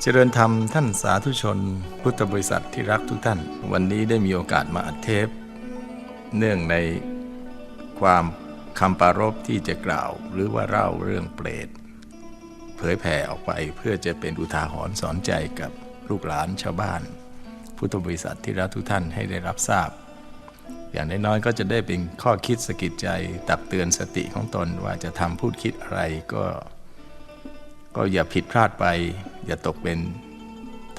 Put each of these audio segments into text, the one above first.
เจริญธรรมท่านสาธุชน พุทธบริษัทที่รักทุกท่าน วันนี้ได้มีโอกาสมาอัดเทป เนื่องในความคำปรารภที่จะกล่าว หรือว่าเล่าเรื่องเปรต เผยแผ่ออกไปเพื่อจะเป็นอุทาหรณ์สอนใจกับลูกหลานชาวบ้าน พุทธบริษัทที่รักทุกท่านให้ได้รับทราบ อย่างน้อยๆก็จะได้เป็นข้อคิดสะกิดใจตักเตือนสติของตนว่าจะทำพูดคิดอะไรก็ ก็อย่าผิดพลาดไป อย่าตกเป็น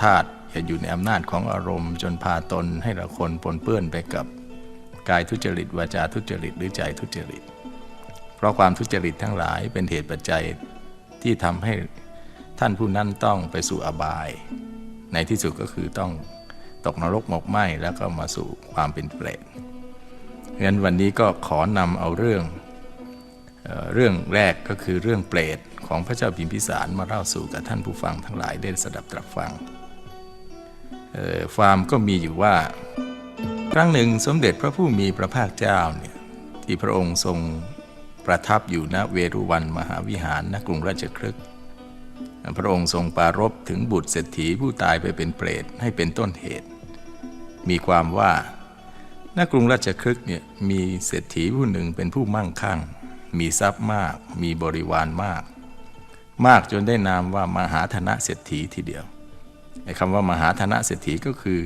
ทาสอย่าอยู่ในอำนาจของอารมณ์ จนพาตนให้ละคนปนเปื้อนไปกับกายทุจริตวาจาทุจริตหรือใจทุจริต เพราะความทุจริตทั้งหลายเป็นเหตุปัจจัยที่ทำให้ท่านผู้นั้นต้องไปสู่อบาย ในที่สุดก็คือต้องตกนรกหมกไหมแล้วก็มาสู่ความเป็นเปรตงั้นวันนี้ก็ขอนำเอาเรื่อง เรื่องแรกก็คือเรื่องเปรตของพระเจ้าพิมพิสารมาเล่าสู่กับท่านผู้ฟังทั้งหลายได้สดับตรับฟังความก็มีอยู่ว่า ครั้งหนึ่งสมเด็จพระผู้มีพระภาคเจ้าเนี่ยที่พระองค์ทรงประทับอยู่ณเวรุวันมหาวิหารณกรุงราชครึกพระองค์ทรงปรารภถึงบุตรเศรษฐีผู้ตายไปเป็นเปรตให้เป็นต้นเหตุ มีความว่าณกรุงราชครึกเนี่ยมีเศรษฐีผู้หนึ่งเป็นผู้มั่งคั่ง มีทรัพย์มาก มีบริวารมาก มากจนได้นามว่ามหาธนะเศรษฐีทีเดียวไอ้คำว่ามหาธนะเศรษฐีก็คือ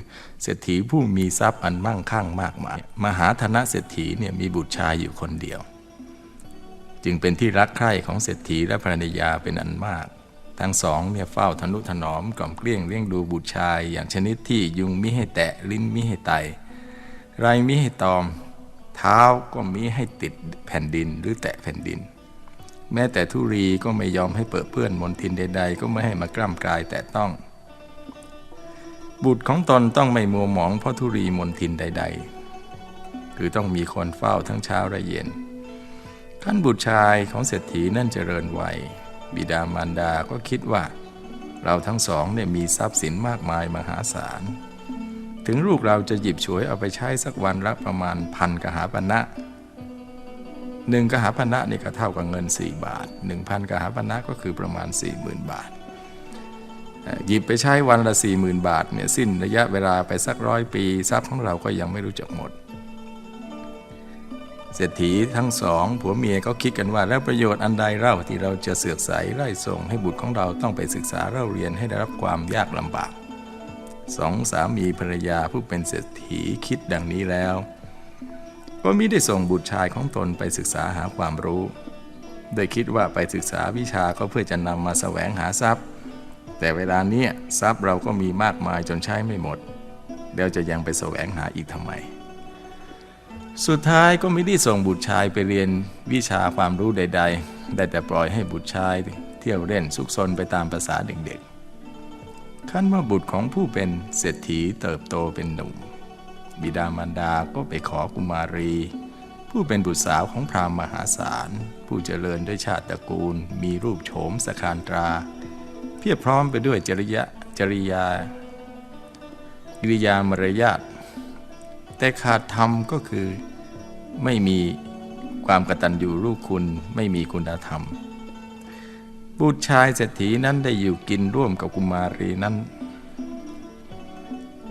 เศรษฐีผู้มีทรัพย์อันมั่งคั่งมากมาย มหาธนะเศรษฐีเนี่ยมีบุตรชายอยู่คนเดียว จึงเป็นที่รักใคร่ของเศรษฐีและภรรยาเป็นอันมาก ทั้งสองเนี่ยเฝ้าทนุถนอมกล่อมเกลี้ยงเลี้ยงดูบุตรชาย อย่างชนิดที่ยุงมิให้แตะลิ้นมิให้ไต ไรมิให้ตอม เท้าก็มิให้ติดแผ่นดินหรือแตะแผ่นดิน แม้แต่ทุรีก็ไม่ยอมให้เปิดเปื้อนมนทินใด ๆ ก็ไม่ให้มากล้ำกลายแต่ต้อง บุตรของตนต้องไม่มัวหมองเพราะทุรีมนทินใด ๆ คือต้องมีคนเฝ้าทั้งเช้าและเย็นขั้นบุตรชายของเศรษฐีนั่นเจริญวัย บิดามารดาก็คิดว่า เราทั้งสองเนี่ยมีทรัพย์สินมากมายมหาศาล ถึงลูกเราจะหยิบฉวยเอาไปใช้สักวันละประมาณพันกหาปณะหนึ่งกหาปณะนี่ก็เท่ากับเงิน 4 บาท 1,000กหาปณะก็คือประมาณ 40,000 บาท หยิบไปใช้วันละ 40,000 บาทเนี่ยสิ้นระยะเวลาไปสักร้อยปีทรัพย์ของเราก็ยังไม่รู้จักหมด เศรษฐีทั้งสองผัวเมียก็คิดกันว่าแล้วประโยชน์อันใดเล่าที่เราจะเสือกใสไล่ส่งให้บุตรของเราต้องไปศึกษาเล่าเรียนให้ได้รับความยากลำบาก สองสามีภรรยาผู้เป็นเศรษฐีคิดดังนี้แล้ว ก็มิได้ส่งบุตรชายของตนไปศึกษาหาความรู้ โดยคิดว่าไปศึกษาวิชาก็เพื่อจะนำมาแสวงหาทรัพย์ แต่เวลาเนี้ยทรัพย์เราก็มีมากมายจนใช้ไม่หมดแล้วจะยังไปแสวงหาอีกทำไม สุดท้ายก็ไม่ได้ส่งบุตรชายไปเรียนวิชาความรู้ใด ๆ ได้แต่ปล่อยให้บุตรชายเที่ยวเล่นซุกซนไปตามภาษาเด็กๆ ขั้นว่าบุตรของผู้เป็นเศรษฐีเติบโตเป็นหนุ่ม บิดามารดาก็ไปขอกุมารี ผู้เป็นบุตรสาวของพราหมณ์มหาศาล ผู้เจริญด้วยชาติตระกูล มีรูปโฉมสคานตรา เพียบพร้อมไปด้วยจริยะจริยากิริยามารยาทแต่ขาดธรรมก็คือไม่มีความกตัญญูรู้คุณไม่มีคุณธรรม บุตรชายเศรษฐีนั้นได้อยู่กินร่วมกับกุมารีนั้น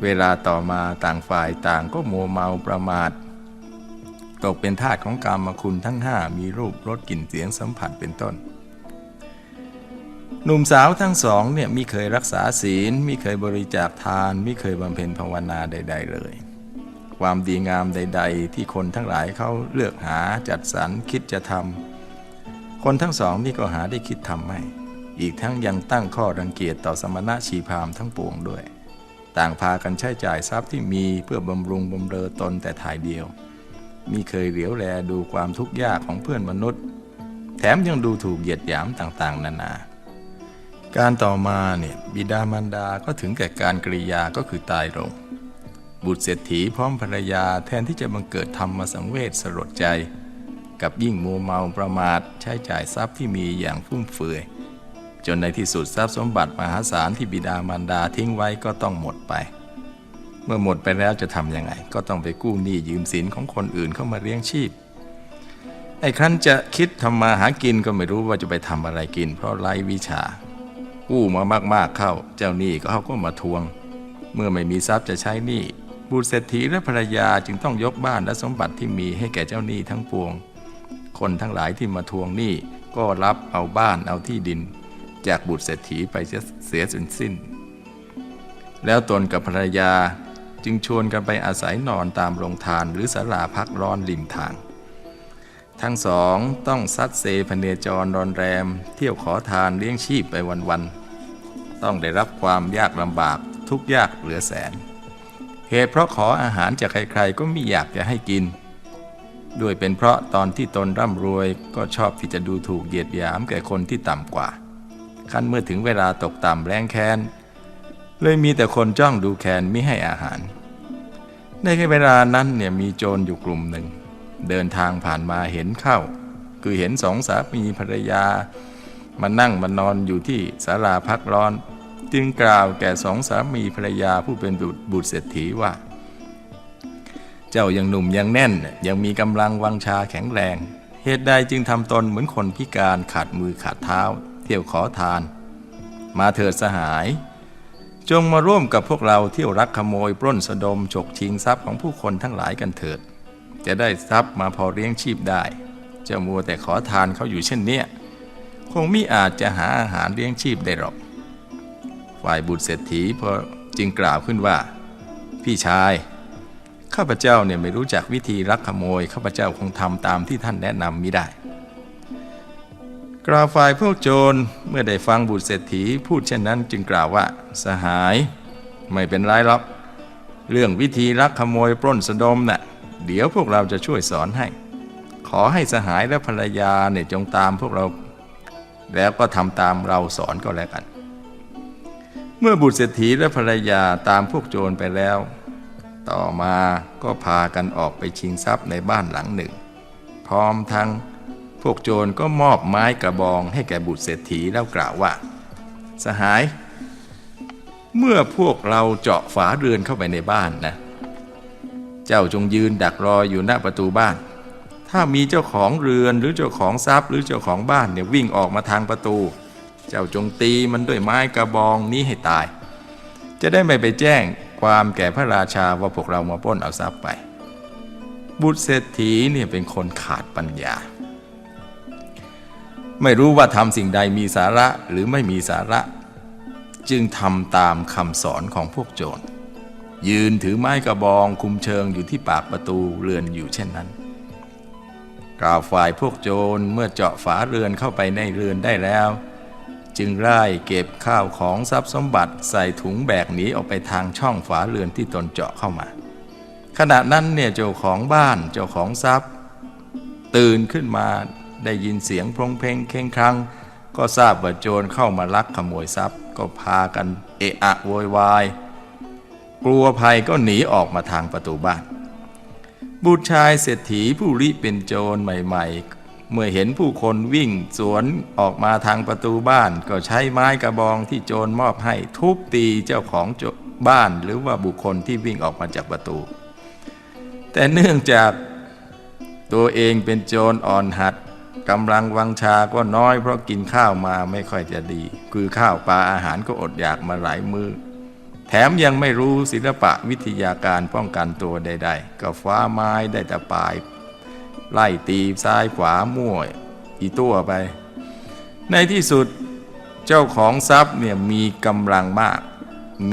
เวลาต่อมาต่างฝ่ายต่างก็มัวเมาประมาท ตกเป็นทาสของกามคุณทั้งห้ามีรูปรสกลิ่นเสียงสัมผัสเป็นต้น หนุ่มสาวทั้งสองเนี่ยมิเคยรักษาศีลมิเคยบริจาคทานมิเคยบำเพ็ญภาวนาใด ๆ เลย ความดีงามใด ๆ ที่คนทั้งหลายเขาเลือกหาจัดสรรคิดจะทำ คนทั้งสองนี่ก็หาได้คิดทำไม่ อีกทั้งยังตั้งข้อรังเกียจต่อสมณะชีพามทั้งปวงด้วย ต่างพากันใช้จ่ายทรัพย์ที่มีเพื่อบำรุงบำเรอตนแต่ถ่ายเดียวมีเคยเหลียวแลดูความทุกข์ยากของเพื่อนมนุษย์ แถมยังดูถูกเหยียดหยามต่างๆ นานา การต่อมาเนี่ยบิดามารดาก็ถึงแก่การกริยาก็คือตายลง บุตรเศรษฐีพร้อมภรรยาแทนที่จะบังเกิดธรรมสังเวชสลดใจ กับยิ่งมัวเมาประมาทใช้จ่ายทรัพย์ที่มีอย่างฟุ่มเฟือย จนในที่สุดทรัพย์สมบัติมหาศาลที่บิดามารดาทิ้งไว้ก็ต้องหมดไป เมื่อหมดไปแล้วจะทำยังไง ก็ต้องไปกู้หนี้ยืมสินของคนอื่นเข้ามาเลี้ยงชีพไอ้ครั้นจะคิดทำมาหากินก็ไม่รู้ว่าจะไปทำอะไรกิน เพราะไร้วิชากู้มามากๆเข้า เจ้าหนี้ก็เขาก็มาทวง เมื่อไม่มีทรัพย์จะใช้หนี้บุตรเศรษฐีและภรรยาจึงต้องยกบ้านและสมบัติที่มีให้แก่เจ้าหนี้ทั้งปวง คนทั้งหลายที่มาทวงหนี้ก็รับเอาบ้านเอาที่ดิน จากบุตรเศรษฐีไปเสียสิ้นสิ้น แล้วตนกับภรรยาจึงชวนกันไปอาศัยนอนตามโรงทานหรือศาลาพักร้อนริมทาง ทั้งสองต้องซัดเซพเนจรรอนแรม เที่ยวขอทานเลี้ยงชีพไปวันๆต้องได้รับความยากลำบากทุกยากเหลือแสนเหตุเพราะขออาหารจากใครๆก็ไม่อยากจะให้กิน ด้วยเป็นเพราะตอนที่ตนร่ำรวยก็ชอบที่จะดูถูกเหยียดหยามแก่คนที่ต่ำกว่า ขั้นเมื่อถึงเวลาตกต่ำแรงแค้น เลยมีแต่คนจ้องดูแคนไม่ให้อาหาร ในเวลานั้นเนี่ยมีโจรอยู่กลุ่มหนึ่ง เดินทางผ่านมาเห็นเข้า คือเห็นสองสามีภรรยา มานั่งมานอนอยู่ที่ศาลาพักร้อน จึงกล่าวแก่สองสามีภรรยาผู้เป็นบุตรเศรษฐีว่า เจ้ายังหนุ่มยังแน่น ยังมีกำลังวังชาแข็งแรง เหตุใดจึงทำตนเหมือนคนพิการขาดมือขาดเท้า เที่ยวขอทาน มาเถิดสหาย จงมาร่วมกับพวกเราเที่ยวรักขโมยปล้นสะดมฉกชิงทรัพย์ของผู้คนทั้งหลายกันเถิด จะได้ทรัพย์มาพอเลี้ยงชีพได้เจะมัวแต่ขอทานเขาอยู่เช่นเนี้ยคงมิอาจจะหาอาหารเลี้ยงชีพได้หรอก ฝ่ายบุตรเศรษฐีพอจึงกล่าวขึ้นว่า พี่ชาย ข้าพเจ้าเนี่ยไม่รู้จักวิธีรักขโมย ข้าพเจ้าคงทำตามที่ท่านแนะนำมิได้ กล่าวฝ่ายพวกโจรเมื่อได้ฟังบุตรเศรษฐีพูดเช่นนั้นจึงกล่าวว่าสหาย ไม่เป็นไรหรอกเรื่องวิธีรักขโมยปล้นสะดมน่ะเดี๋ยวพวกเราจะช่วยสอนให้ ขอให้สหายและภรรยาเนี่ยจงตามพวกเรา แล้วก็ทำตามเราสอนก็แล้วกัน เมื่อบุตรเศรษฐีและภรรยาตามพวกโจรไปแล้ว ต่อมาก็พากันออกไปชิงทรัพย์ในบ้านหลังหนึ่ง พร้อมทั้งพวกโจรก็มอบไม้กระบองให้แก่บุตรเศรษฐีแล้วกล่าวว่า สหาย เมื่อพวกเราเจาะฝาเรือนเข้าไปในบ้านนะ เจ้าจงยืนดักรออยู่หน้าประตูบ้าน ถ้ามีเจ้าของเรือนหรือเจ้าของทรัพย์ หรือเจ้าของบ้านเนี่ยวิ่งออกมาทางประตู เจ้าจงตีมันด้วยไม้กระบองนี้ให้ตาย จะได้ไม่ไปแจ้ง ความแก่พระราชาว่าพวกเรามาปล้นเอาทรัพย์ไป บุตรเศรษฐีเนี่ยเป็นคนขาดปัญญา ไม่รู้ว่าทำสิ่งใดมีสาระหรือไม่มีสาระ จึงทำตามคำสอนของพวกโจร ยืนถือไม้กระบองคุมเชิงอยู่ที่ปากประตูเรือนอยู่เช่นนั้นกล่าวฝ่ายพวกโจรเมื่อเจาะฝาเรือนเข้าไปในเรือนได้แล้ว จึงไล่เก็บข้าวของทรัพย์สมบัติใส่ถุงแบกหนีออกไปทางช่องฝาเรือนที่ตนเจาะเข้ามา ขณะนั้นเนี่ยเจ้าของบ้านเจ้าของทรัพย์ ตื่นขึ้นมาได้ยินเสียงพรงเพลงเค้งครัง ก็ทราบว่าโจรเข้ามาลักขโมยทรัพย์ ก็พากันเอะอะโวยวายกลัวภัยก็หนีออกมาทางประตูบ้าน บุตรชายเศรษฐีผู้ริเป็นโจรใหม่ ๆ เมื่อเห็นผู้คนวิ่งสวนออกมาทางประตูบ้าน ก็ใช้ไม้กระบองที่โจรมอบให้ทุบตีเจ้าของบ้านหรือว่าบุคคลที่วิ่งออกมาจากประตู แต่เนื่องจากตัวเองเป็นโจรอ่อนหัดกำลังวังชาก็น้อยเพราะกินข้าวมาไม่ค่อยจะดี คือข้าวปลาอาหารก็อดอยากมาหลายมือแถมยังไม่รู้ศิลปะวิทยาการป้องกันตัวใด ๆ ก็ฟ้าไม้ได้แต่ปลาย ไล่ตีซ้ายขวามั่วอีตัวไป ในที่สุดเจ้าของทรัพย์เนี่ยมีกำลังมาก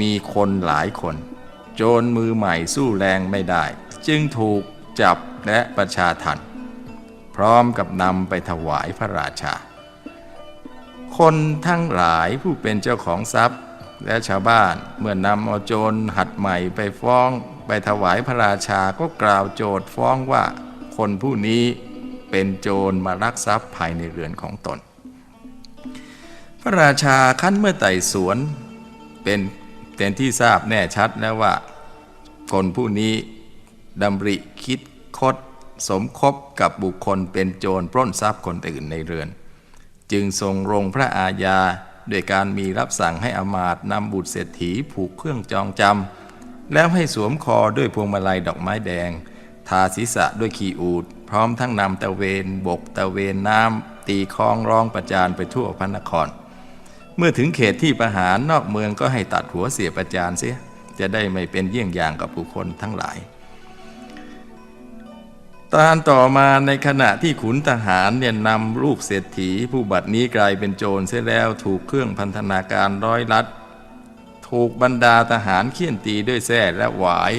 มีคนหลายคน โจรมือใหม่สู้แรงไม่ได้ จึงถูกจับและประชาทันพร้อมกับนำไปถวายพระราชา คนทั้งหลายผู้เป็นเจ้าของทรัพย์และชาวบ้านเมื่อนำเอาโจรหัดใหม่ไปฟ้องไปถวายพระราชาก็กล่าวโจทย์ฟ้องว่า คนผู้นี้เป็นโจรมารักทรัพย์ภายในเรือนของตน พระราชาขั้นเมื่อไต่สวนเป็นเป็นที่ทราบแน่ชัดแล้วว่า คนผู้นี้ดำริคิดคดสมคบกับบุคคลเป็นโจรปล้นทรัพย์คนอื่นในเรือน จึงทรงลงพระอาญาด้วยการมีรับสั่งให้อมาตนำบุตรเศรษฐีผูกเครื่องจองจำแล้วให้สวมคอด้วยพวงมาลัยดอกไม้แดง ทาศีรษะด้วยขีอูด พร้อมทั้งนำตะเวนบกตะเวนน้ำตีคลองร้องประจานไปทั่วพระนคร เมื่อถึงเขตที่ประหารนอกเมืองก็ให้ตัดหัวเสียประจานเสียจะได้ไม่เป็นเยี่ยงอย่างกับผู้คนทั้งหลายตอนต่อมาในขณะที่ขุนทหารเนี่ยนำลูกเศรษฐี ผู้บัดนี้กลายเป็นโจรเสียแล้วถูกเครื่องพันธนาการร้อยลัด ถูกบรรดาทหารเคี่ยนตีด้วยแส้และหวาย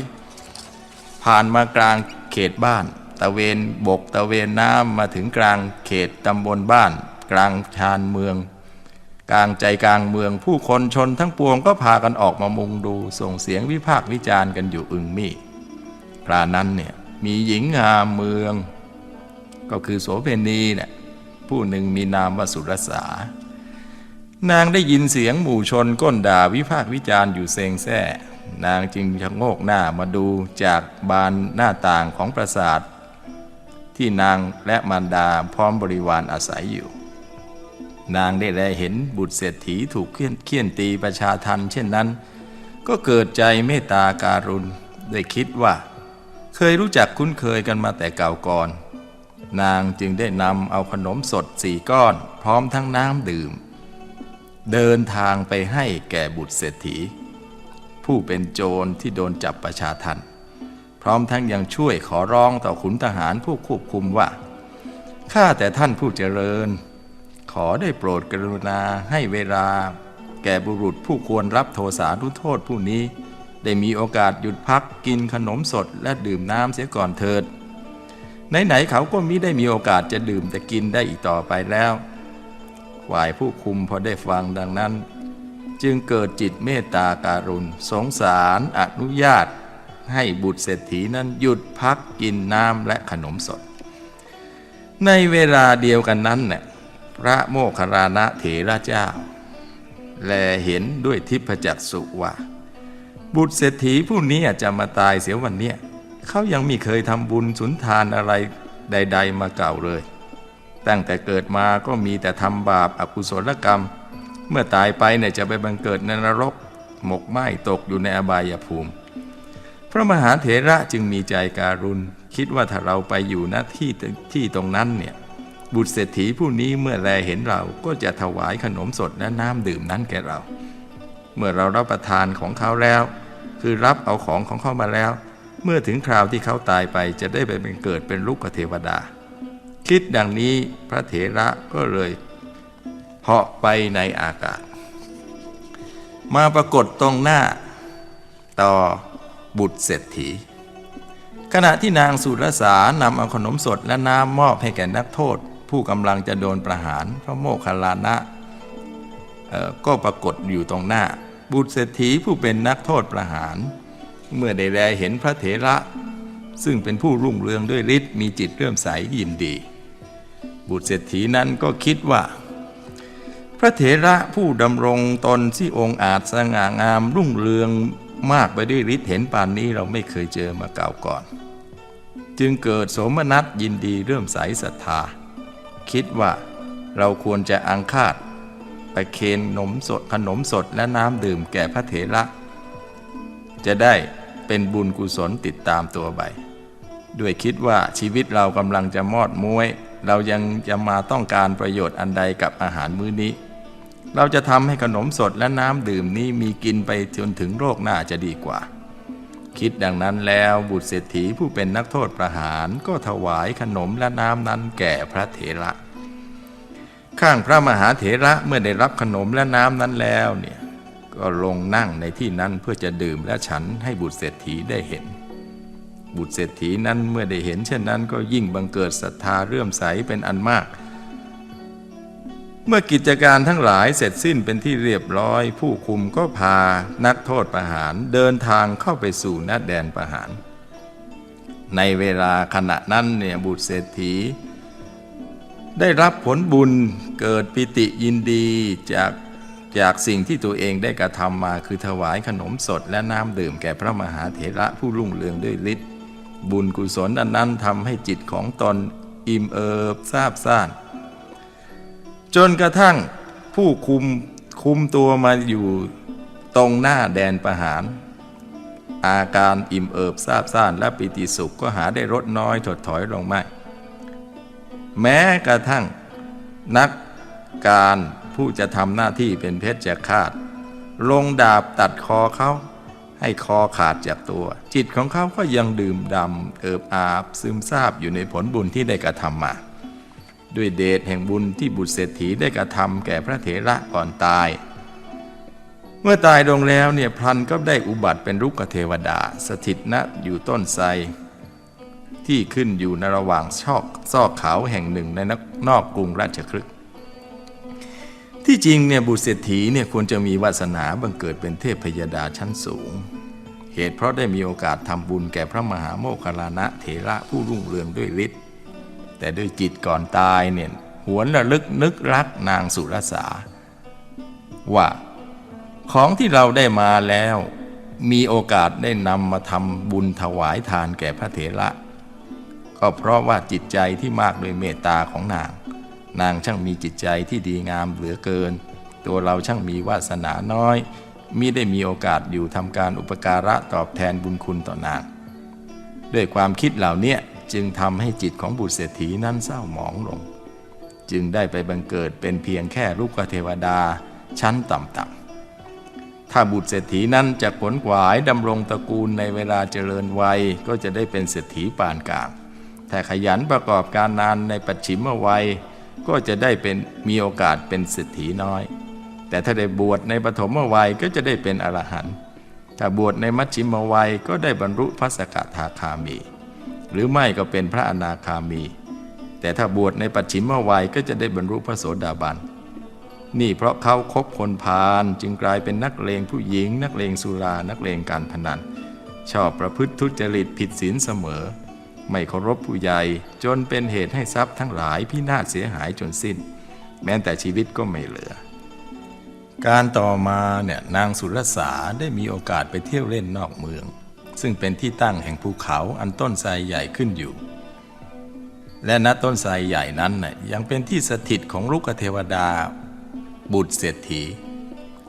ผ่านมากลาง เขตบ้าน ตะเวนบกตะเวนน้ำมาถึงกลางเขตตำบลบ้าน กลางชานเมือง กลางใจกลางเมืองผู้คนชนทั้งปวงก็พากันออกมามุงดูส่งเสียงวิพากษ์วิจารณ์กันอยู่อึงมี่ครานั้นเนี่ยมีหญิงงามเมือง ก็คือโสเพณีเนี่ยผู้หนึ่งมีนามว่าสุรสานางได้ยินเสียงหมู่ชนก้นด่าวิพากษ์วิจารณ์อยู่เซงแซ่ นางจึงชะโงกหน้ามาดูจากบานหน้าต่างของปราสาท ที่นางและมารดาพร้อมบริวารอาศัยอยู่ นางได้แลเห็นบุตรเศรษฐีถูกเคี่ยนเคี่ยนตีประชาทันเช่นนั้น ก็เกิดใจเมตตาการุณได้คิดว่า เคยรู้จักคุ้นเคยกันมาแต่เก่าก่อน นางจึงได้นำเอาขนมสดสี่ก้อน พร้อมทั้งน้ำดื่ม เดินทางไปให้แก่บุตรเศรษฐี ผู้เป็นโจรที่โดนจับประชาทันพร้อมทั้งยังช่วยขอร้องต่อขุนทหารผู้ควบคุมว่าข้าแต่ท่านผู้เจริญ ขอได้โปรดกรุณาให้เวลา แก่บุรุษผู้ควรรับโทสานุโทษผู้นี้ ได้มีโอกาสหยุดพักกินขนมสดและดื่มน้ำเสียก่อนเถิดไหนๆเขาก็มิได้มีโอกาสจะดื่มจะกินได้อีกต่อไปแล้วฝ่ายผู้คุมพอได้ฟังดังนั้น จึงเกิดจิตเมตตาการุณ สงสารอนุญาต ให้บุตรเศรษฐีนั้นหยุดพักกินน้ำและขนมสด ในเวลาเดียวกันนั้นเนี่ยพระโมคคัลลานะเถระเจ้า แลเห็นด้วยทิพจักสุว่า บุตรเศรษฐีผู้นี้จะมาตายเสียวันเนี้ยเขายังไม่เคยทำบุญสุนทานอะไรใด ๆ มาเก่าเลย ตั้งแต่เกิดมาก็มีแต่ทำบาปอากุศลกรรม เมื่อตายไปเนี่ยจะไปบังเกิดในนรก หมกไหม้ตกอยู่ในอบายภูมิ พระมหาเถระจึงมีใจการุณ คิดว่าถ้าเราไปอยู่ณที่ที่ตรงนั้นเนี่ยบุตรเศรษฐีผู้นี้เมื่อแลเห็นเราก็จะถวายขนมสดและน้ำดื่มนั้นแก่เรา เมื่อเรารับประทานของเขาแล้ว คือรับเอาของของเขามาแล้ว เมื่อถึงคราวที่เขาตายไปจะได้ไปเป็นเกิดเป็นลูกเทวดา คิดดังนี้พระเถระก็เลย เหาะไปในอากาศ มาปรากฏตรงหน้า ต่อบุตรเศรษฐี ขณะที่นางสุรสานำเอาขนมสดและน้ำมอบให้แก่นักโทษ ผู้กำลังจะโดนประหารพระโมคคัลลานะก็ปรากฏอยู่ตรงหน้า บุตรเศรษฐีผู้เป็นนักโทษประหาร เมื่อได้แลเห็นพระเถระ ซึ่งเป็นผู้รุ่งเรืองด้วยฤทธิ์มีจิตเรื่อมใสยินดี บุตรเศรษฐีนั้นก็คิดว่า พระเถระผู้ดำรงตนที่องค์อาจสง่างามรุ่งเรืองมากไปด้วยฤทธิ์เห็นป่านนี้เราไม่เคยเจอมาเก่าก่อน จึงเกิดโสมนัสยินดีเรื่มใสศรัทธา คิดว่าเราควรจะอังคาดไปเคนนมสดขนมสดและน้ำดื่มแก่พระเถระ จะได้เป็นบุญกุศลติดตามตัวไปด้วยคิดว่าชีวิตเรากำลังจะมอดม้วย เรายังจะมาต้องการประโยชน์อันใดกับอาหารมื้อนี้ เราจะทำให้ขนมสดและน้ำดื่มนี้มีกินไปจนถึงโรคหน้าจะดีกว่า คิดดังนั้นแล้วบุตรเศรษฐีผู้เป็นนักโทษประหารก็ถวายขนมและน้ำนั้นแก่พระเถระ ข้างพระมหาเถระเมื่อได้รับขนมและน้ำนั้นแล้วเนี่ยก็ลงนั่งในที่นั้นเพื่อจะดื่มและฉันให้บุตรเศรษฐีได้เห็น บุตรเศรษฐีนั้นเมื่อได้เห็นเช่นนั้นก็ยิ่งบังเกิดศรัทธาเรื่อมใสเป็นอันมาก เมื่อกิจการทั้งหลายเสร็จสิ้นเป็นที่เรียบร้อย ผู้คุมก็พานักโทษประหารเดินทางเข้าไปสู่หน้าแดนประหาร ในเวลาขณะนั้นเนี่ยบุตรเศรษฐี ได้รับผลบุญเกิดปิติยินดีจากจากสิ่งที่ตัวเองได้กระทำมาคือถวายขนมสดและน้ำดื่มแก่พระมหาเถระผู้รุ่งเรืองด้วยฤทธิ์บุญกุศลอันนั้นทำให้จิตของตนอิ่มเอิบซาบซ่าน จนกระทั่งผู้คุมคุมตัวมาอยู่ตรงหน้าแดนประหาร อาการอิ่มเอิบซาบซ่านและปิติสุขก็หาได้ลดน้อยถดถอยลงไม่ แม้กระทั่งนักการผู้จะทำหน้าที่เป็นเพชฌฆาตลงดาบตัดคอเขา ให้คอขาดจากตัว จิตของเขาก็ยังดื่มดำเอิบอาบซึมซาบอยู่ในผลบุญที่ได้กระทำมา ด้วยเดชแห่งบุญที่บุตรเศรษฐีได้กระทำแก่พระเถระก่อนตาย เมื่อตายลงแล้วเนี่ยพลันก็ได้อุบัติเป็นรุกขเทวดา สถิตณอยู่ต้นไทรที่ขึ้นอยู่ในระหว่างชอกซอกเขาแห่งหนึ่งในนอกกรุงราชคฤห์ที่จริงเนี่ยบุตรเศรษฐีเนี่ยควรจะมีวาสนาบังเกิดเป็นเทพพยดาชั้นสูง เหตุเพราะได้มีโอกาสทำบุญแก่พระมหาโมคคลลานะเถระผู้รุ่งเรืองด้วยฤทธิ์ แต่ด้วยจิตก่อนตายเนี่ยหวนระลึกนึกรักนางสุรสา ว่าของที่เราได้มาแล้ว มีโอกาสได้นำมาทำบุญถวายทานแก่พระเถระ ก็เพราะว่าจิตใจที่มากด้วยเมตตาของนาง นางช่างมีจิตใจที่ดีงามเหลือเกิน ตัวเราช่างมีวาสนาน้อยมิได้มีโอกาสอยู่ทำการอุปการะตอบแทนบุญคุณต่อนาง ด้วยความคิดเหล่านี้ จึงทำให้จิตของบุตรเศรษฐีนั้นเศร้าหมองลง จึงได้ไปบังเกิดเป็นเพียงแค่ลูกเทวดาชั้นต่ำๆ ถ้าบุตรเศรษฐีนั้นจะขนขวายดำรงตระกูลในเวลาเจริญวัย ก็จะได้เป็นเศรษฐีปานกลางแต่ขยันประกอบการนานในปัจฉิมวัย ก็จะได้เป็นมีโอกาสเป็นเศรษฐีน้อย แต่ถ้าได้บวชในปฐมวัยก็จะได้เป็นอรหันต์ถ้าบวชในมัชชิมวัยก็ได้บรรลุพระสกทาคามี หรือไม่ก็เป็นพระอนาคามี แต่ถ้าบวชในปัจฉิมวัยก็จะได้บรรลุพระโสดาบัน นี่เพราะเขาคบคนพาลจึงกลายเป็นนักเลงผู้หญิง นักเลงสุรา นักเลงการพนัน ชอบประพฤติทุจริตผิดศีลเสมอ ไม่เคารพผู้ใหญ่จนเป็นเหตุให้ทรัพย์ทั้งหลายพินาศเสียหายจนสิ้น แม้แต่ชีวิตก็ไม่เหลือการต่อมาเนี่ยนางสุรสาได้มีโอกาสไปเที่ยวเล่นนอกเมือง ซึ่งเป็นที่ตั้งแห่งภูเขาอันต้นไทรใหญ่ขึ้นอยู่ และณต้นไทรใหญ่นั้นน่ยยังเป็นที่สถิตของลูกเทวดา บุตรเศรษฐี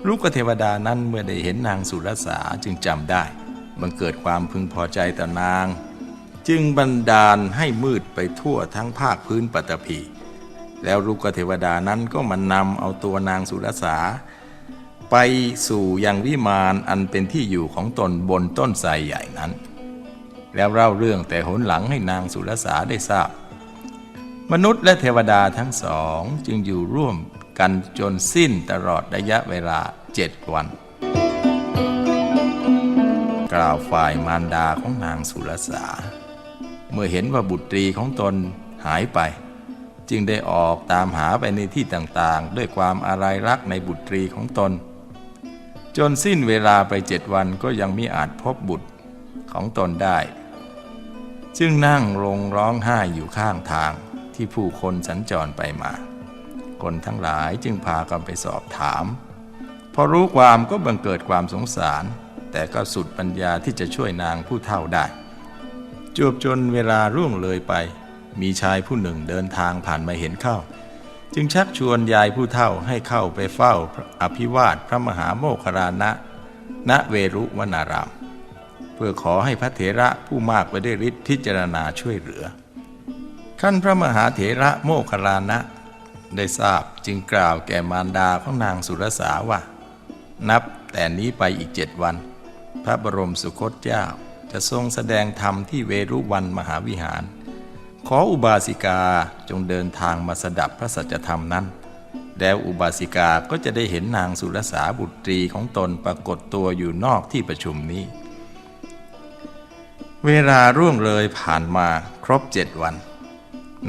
ลูกเทวดานั้นเมื่อได้เห็นนางสุรสาจึงจำได้บังเกิดความพึงพอใจต่อนาง จึงบันดาลให้มืดไปทั่วทั้งภาคพื้นปัตตภีแล้วลูกเทวดานั้นก็มานำเอาตัวนางสุรสา ไปสู่ยังวิมานอันเป็นที่อยู่ของตนบนต้นไทรใหญ่นั้น แล้วเล่าเรื่องแต่หนหลังให้นางสุรสาได้ทราบ มนุษย์และเทวดาทั้งสองจึงอยู่ร่วมกันจนสิ้นตลอดระยะเวลาเจ็ดวัน กล่าวฝ่ายมารดาของนางสุรสา เมื่อเห็นว่าบุตรีของตนหายไป จึงได้ออกตามหาไปในที่ต่างๆ ด้วยความอาลัยรักในบุตรีของตน จนสิ้นเวลาไปเจ็ดวันก็ยังมิอาจพบบุตรของตนได้ จึงนั่งลงร้องไห้อยู่ข้างทางที่ผู้คนสัญจรไปมา คนทั้งหลายจึงพากันไปสอบถาม พอรู้ความก็บังเกิดความสงสาร แต่ก็สุดปัญญาที่จะช่วยนางผู้เฒ่าได้จวบจนเวลาร่วงเลยไป มีชายผู้หนึ่งเดินทางผ่านมาเห็นเข้า จึงชักชวนยายผู้เฒ่าให้เข้าไปเฝ้าอภิวาทพระมหาโมคคลานะ ณเวรุวนาราม เพื่อขอให้พระเถระผู้มากไปด้วยฤทธิ์พิจารณาช่วยเหลือขั้นพระมหาเถระโมคคลานะ ได้ทราบจึงกล่าวแก่มารดาของนางสุรสาว่า นับแต่นี้ไปอีกเจ็ดวัน พระบรมสุคตเจ้าจะทรงแสดงธรรมที่เวรุวันมหาวิหาร ขออุบาสิกาจงเดินทางมาสดับพระสัจธรรมนั้น แล้วอุบาสิกาก็จะได้เห็นนางสุรสาบุตรีของตนปรากฏตัวอยู่นอกที่ประชุมนี้ เวลาร่วงเลยผ่านมาครบเจ็ดวัน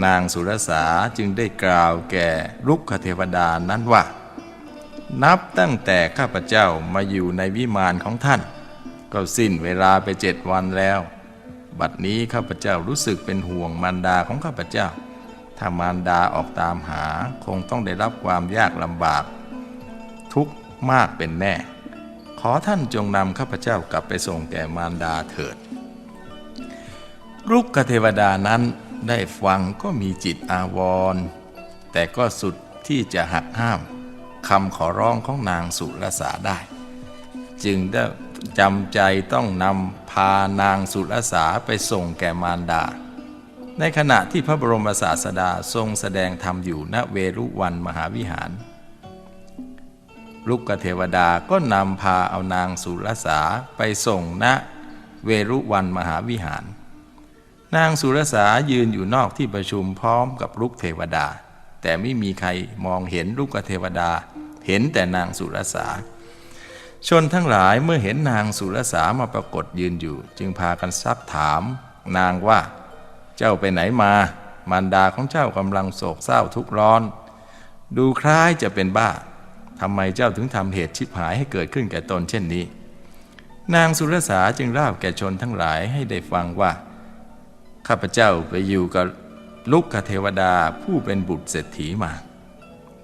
นางสุรสาจึงได้กล่าวแก่ลุกขเทวดานั้นว่า นับตั้งแต่ข้าพเจ้ามาอยู่ในวิมานของท่าน ก็สิ้นเวลาไปเจ็ดวันแล้ว บัดนี้ข้าพเจ้ารู้สึกเป็นห่วงมารดาของข้าพเจ้า ถ้ามารดาออกตามหาคงต้องได้รับความยากลำบาก ทุกข์มากเป็นแน่ ขอท่านจงนำข้าพเจ้ากลับไปส่งแก่มารดาเถิดรุกขเทวดานั้นได้ฟังก็มีจิตอาวรณ์แต่ก็สุดที่จะหักห้ามคำขอร้องของนางสุรสาได้ จึงได้จำใจต้องนำ พานางสุรสาไปส่งแก่มารดา ในขณะที่พระบรมศาสดาทรงแสดงธรรมอยู่ณเวรุวันมหาวิหาร ลุกเทวดาก็นำพาเอานางสุรสาไปส่งณเวรุวันมหาวิหาร นางสุรสายืนอยู่นอกที่ประชุมพร้อมกับลุกเทวดา แต่ไม่มีใครมองเห็นลุกเทวดา เห็นแต่นางสุรสา ชนทั้งหลายเมื่อเห็นนางสุรสามาปรากฏยืนอยู่ จึงพากันซักถาม นางว่า เจ้าไปไหนมา มารดาของเจ้ากำลังโศกเศร้าทุกข์ร้อน ดูคล้ายจะเป็นบ้าทำไมเจ้าถึงทำเหตุชิบหายให้เกิดขึ้นแก่ตนเช่นนี้ นางสุรสาจึงเล่าแก่ชนทั้งหลายให้ได้ฟังว่า ข้าพเจ้าไปอยู่กับลุกขเทวดาผู้เป็นบุตรเศรษฐีมา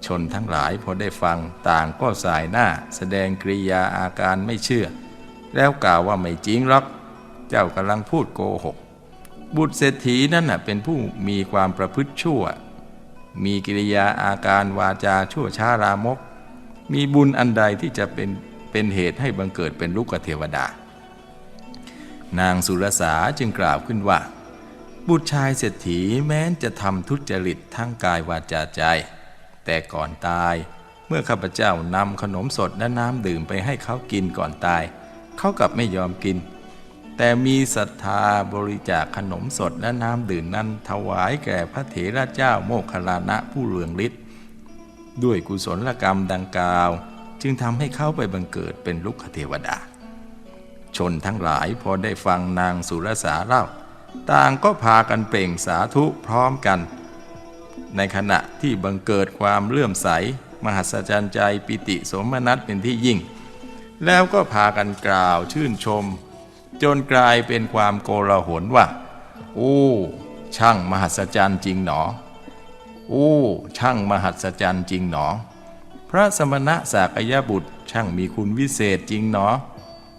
ชนทั้งหลายพอได้ฟังต่างก็สายหน้าแสดงกริยาอาการไม่เชื่อ แล้วกล่าวว่าไม่จริงหรอก เจ้ากำลังพูดโกหก บุตรเศรษฐีนั่นน่ะเป็นผู้มีความประพฤติชั่ว มีกิริยาอาการวาจาชั่วช้ารามก มีบุญอันใดที่จะเป็นเป็นเหตุให้บังเกิดเป็นลูกเทวดา นางสุรสาจึงกล่าวขึ้นว่า บุตรชายเศรษฐีแม้นจะทำทุจริตทั้งกายวาจาใจ แต่ก่อนตาย เมื่อข้าพเจ้านำขนมสดและน้ำดื่มไปให้เขากินก่อนตาย เขากลับไม่ยอมกิน แต่มีศรัทธาบริจาคขนมสดและน้ำดื่มนั้นถวายแก่พระเถระเจ้าโมคคัลลานะผู้เลืองฤทธิ์ด้วยกุศลกรรมดังกล่าว จึงทำให้เขาไปบังเกิดเป็นลุกเทวดา ชนทั้งหลายพอได้ฟังนางสุรสาเล่า ต่างก็พากันเปล่งสาธุพร้อมกัน ในขณะที่บังเกิดความเลื่อมใส มหัศจรรย์ใจปิติสมนัตเป็นที่ยิ่ง แล้วก็พากันกล่าวชื่นชม จนกลายเป็นความโกลาหลว่า โอ้ ช่างมหัศจรรย์จริงหนอ โอ้ ช่างมหัศจรรย์จริงหนอ พระสมณะสากยบุตรช่างมีคุณวิเศษจริงหนอ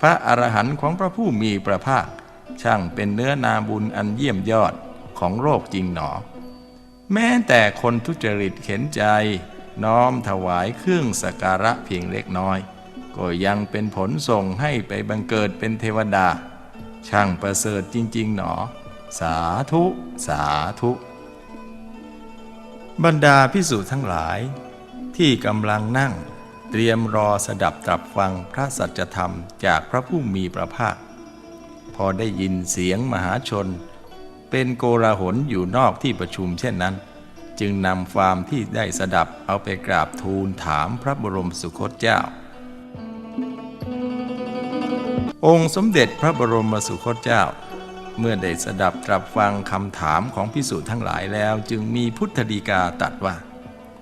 พระอรหันต์ของพระผู้มีพระภาค ช่างเป็นเนื้อนาบุญอันเยี่ยมยอดของโลกจริงหนอ แม้แต่คนทุจริตเข็นใจ น้อมถวายเครื่องสักการะเพียงเล็กน้อย ก็ยังเป็นผลส่งให้ไปบังเกิดเป็นเทวดา ช่างประเสริฐจริง ๆ หนอ สาธุ สาธุ บรรดาพิสุทั้งหลาย ที่กำลังนั่งเตรียมรอสดับตรับฟังพระสัจธรรมจากพระผู้มีพระภาค พอได้ยินเสียงมหาชน เป็นโกลาหลอยู่นอกที่ประชุมเช่นนั้น จึงนำความที่ได้สดับเอาไปกราบทูลถามพระบรมสุคตเจ้า องค์สมเด็จพระบรมสุคตเจ้า เมื่อได้สดับตรับฟังคำถามของพิสุทั้งหลายแล้วจึงมีพุทธดีกาตัดว่า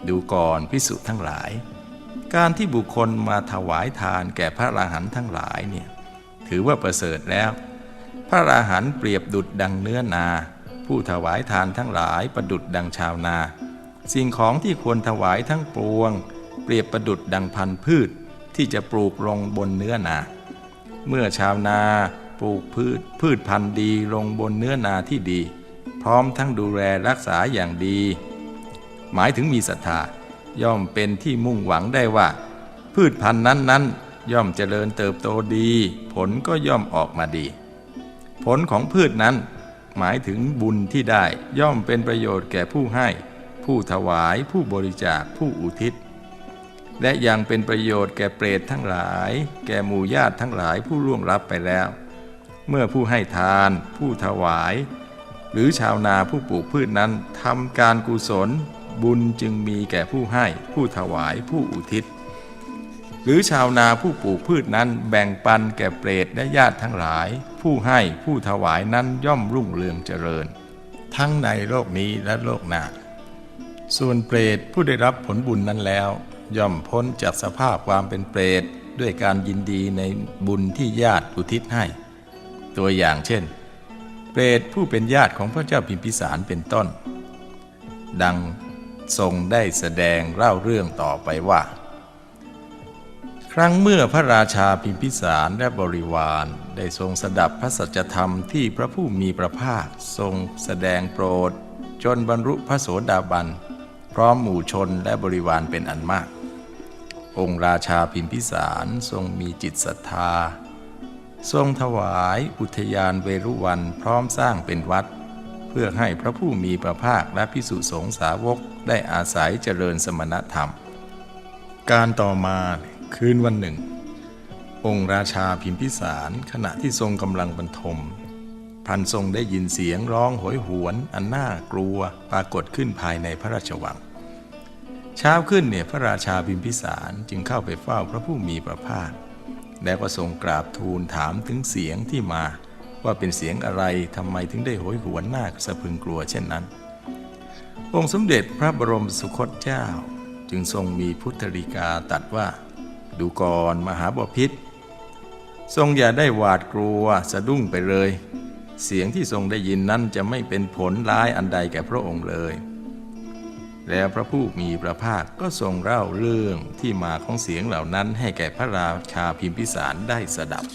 ดูก่อนพิสุทั้งหลาย การที่บุคคลมาถวายทานแก่พระราหันทั้งหลายเนี่ยถือว่าประเสริฐแล้ว พระราหันเปรียบดุดดังเนื้อนา ผู้ถวายทานทั้งหลายประดุดดังชาวนา สิ่งของที่ควรถวายทั้งปวง เปรียบประดุดดังพันธุ์พืชที่จะปลูกลงบนเนื้อนา เมื่อชาวนาปลูกพืชพืชพันธุ์ดีลงบนเนื้อนาที่ดี พร้อมทั้งดูแลรักษาอย่างดี หมายถึงมีศรัทธาย่อมเป็นที่มุ่งหวังได้ว่า พืชพันธุ์นั้นๆ ย่อมเจริญเติบโตดี ผลก็ย่อมออกมาดี ผลของพืชนั้น หมายถึงบุญที่ได้ย่อมเป็นประโยชน์แก่ผู้ให้ ผู้ถวาย ผู้บริจาคผู้อุทิศ และยังเป็นประโยชน์แก่เปรตทั้งหลาย แก่หมู่ญาติทั้งหลายผู้ล่วงลับไปแล้ว เมื่อผู้ให้ทาน ผู้ถวาย หรือชาวนาผู้ปลูกพืชนั้นทำการกุศล บุญจึงมีแก่ผู้ให้ ผู้ถวายผู้อุทิศ หรือชาวนาผู้ปลูกพืชนั้นแบ่งปันแก่เปรตและญาติทั้งหลาย ผู้ให้ผู้ถวายนั้นย่อมรุ่งเรืองเจริญ ทั้งในโลกนี้และโลกหน้าส่วนเปรตผู้ได้รับผลบุญนั้นแล้ว ย่อมพ้นจากสภาพความเป็นเปรตด้วยการยินดีในบุญที่ญาติอุทิศให้ ตัวอย่างเช่น เปรตผู้เป็นญาติของพระเจ้าพิมพิสารเป็นต้น ดังทรงได้แสดงเล่าเรื่องต่อไปว่า ครั้งเมื่อพระราชาพิมพิสารและบริวารได้ทรงสดับพระสัจธรรมที่พระผู้มีพระภาคทรงแสดงโปรด จนบรรลุพระโสดาบัน พร้อมหมู่ชนและบริวารเป็นอันมาก องค์ราชาพิมพิสารทรงมีจิตศรัทธา ทรงถวายอุทยานเวรุวันพร้อมสร้างเป็นวัด เพื่อให้พระผู้มีพระภาคและพิสุสงฆ์สาวกได้อาศัยเจริญสมณธรรม การต่อมา คืนวันหนึ่ง องค์ราชาพิมพิสารขณะที่ทรงกำลังบรรทมพันทรงได้ยินเสียงร้องโหยหวนอันน่ากลัวปรากฏขึ้นภายในพระราชวัง เช้าขึ้นเนี่ยพระราชาพิมพิสารจึงเข้าไปเฝ้าพระผู้มีพระภาคแล้วก็ทรงกราบทูลถามถึงเสียงที่มา ว่าเป็นเสียงอะไรทำไมถึงได้โหยหวนน่าสะพึงกลัวเช่นนั้น องค์สมเด็จพระบรมสุคตเจ้า จึงทรงมีพุทธริกาตัดว่า ดูก่อนมหาบพิษทรงอย่าได้หวาดกลัวสะดุ้งไปเลย เสียงที่ทรงได้ยินนั้นจะไม่เป็นผลร้ายอันใดแก่พระองค์เลย แล้วพระผู้มีพระภาคก็ทรงเล่าเรื่องที่มาของเสียงเหล่านั้นให้แก่พระราชาพิมพิสารได้สดับ